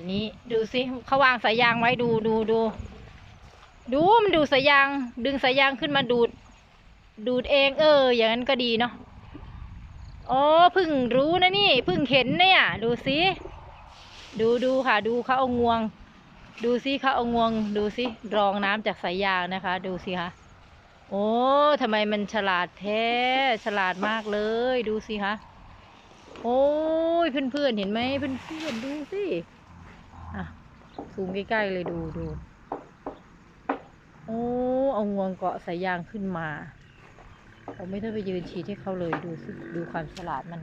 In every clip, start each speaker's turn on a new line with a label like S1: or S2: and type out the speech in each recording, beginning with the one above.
S1: ันนี้ดูสิเขาวางสายยางไว้ดูดูดู ดูมันดูสายยาง ดึงสายยางขึ้นมาดูด ดูดเองเออ อย่างนั้นก็ดีเนาะอ๋อพิ่งรู้นะนี่พิ่งเห็นเนี่ย ดูสิดูดูค่ะ ดูเขาเอางวง ดูสิเขาเอางวง ดูสิรองน้ำจากสายยางนะคะ ดูสิคะโอ้ทำไมมันฉลาดแท้ฉลาดมากเลยดูสิคะโอ้ยเพื่อนๆเห็นไหมเพื่อนๆดูสิ อะซูมใกล้ๆเลยดูดูโอ้เอางวงเกาะสายยางขึ้นมาเราไม่ต้องไปยืนฉีดให้เขาเลยดูสิดูความฉลาดมัน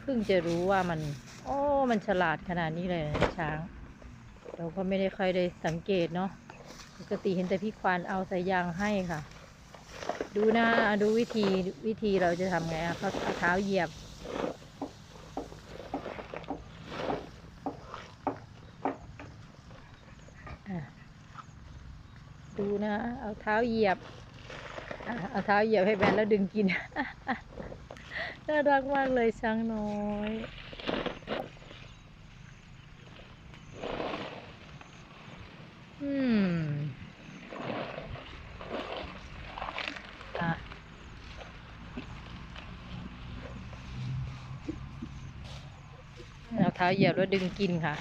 S1: เพิ่งจะรู้ว่ามัน โอ้ มันฉลาดขนาดนี้เลยนะช้าง เราก็ไม่ได้ค่อยได้สังเกตเนาะปกติเห็นแต่พี่ควานเอาสายยางให้ค่ะ ดูนะดูวิธีวิธีเราจะทำไงอะเขาเอาเท้าเหยียบ อะ ดูนะ เอาเท้าเหยียบ เอาเท้าเหยียบให้แบนแล้วดึงกิน น่ารักมากเลยช้างน้อยอืมเอาเท้าเหยียบแล้วดึงกินค่ะ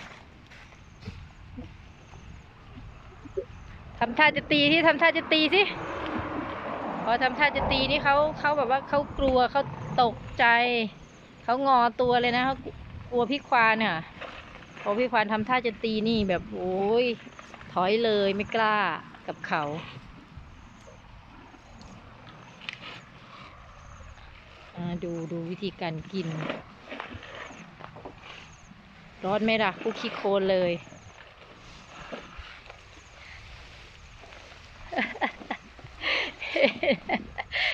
S1: ทำท่าจะตีที่ทำท่าจะตีสิพอทำท่าจะตีนี่เขาเขาแบบว่าเขากลัวเขาตกใจเขางอตัวเลยนะเขากลัวพี่ควานเนี่ยพอพี่ควานทำท่าจะตีนี่แบบโอ้ยถอยเลยไม่กล้ากับเขาดูดูวิธีการกิน ร้อนไหมล่ะคุกขี้โคลนเลย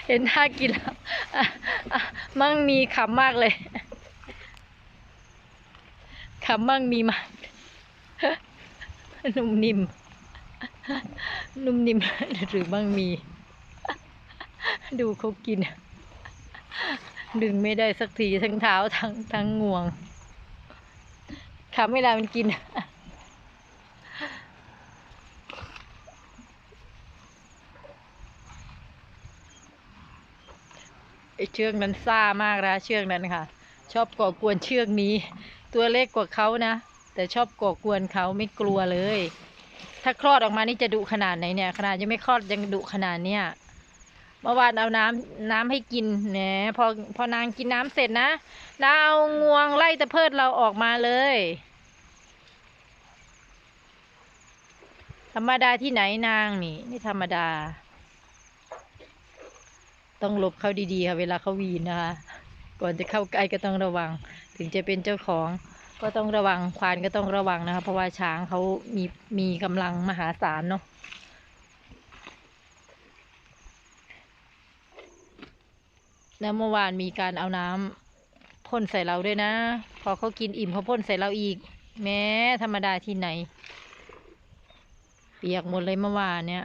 S1: เห็นท่ากินแล้วมั่งมีขำมากเลยขำมั่งมีมากนุ่มนิ่มนุ่มนิ่มหรือมั่งมี ดูเขากิน ดึงไม่ได้สักทีทั้งเท้าทั้งทั้งงวงขำเวลามันกิน ไอเชือกนั้นซ่ามากนะเชือกนั้นค่ะ ชอบก่อกวนเชือกนี้ ตัวเล็กกว่าเขานะ แต่ชอบก่อกวนเขาไม่กลัวเลย ถ้าคลอดออกมานี่จะดุขนาดไหนเนี่ย ขนาดยังไม่คลอดยังดุขนาดเนี้ยเมื่อวานเอาน้ำน้ำให้กินแหนพอพอนางกินน้ำเสร็จนะนางเอางวงไล่ตะเพิดเราออกมาเลย ธรรมดาที่ไหนนางนี่ไม่ธรรมดา ต้องหลบเข้าดีๆค่ะเวลาเขาวีนนะคะ ก่อนจะเข้าใกล้ก็ต้องระวัง ถึงจะเป็นเจ้าของก็ต้องระวังควานก็ต้องระวังนะคะเพราะว่าช้างเขามีมีกำลังมหาศาลเนาะแล้วเมื่อวานมีการเอาน้ำพ่นใส่เราด้วยนะ พอเขากินอิ่มเขาพ่นใส่เราอีก แม้ธรรมดาที่ไหน เปียกหมดเลยเมื่อวานเนี่ย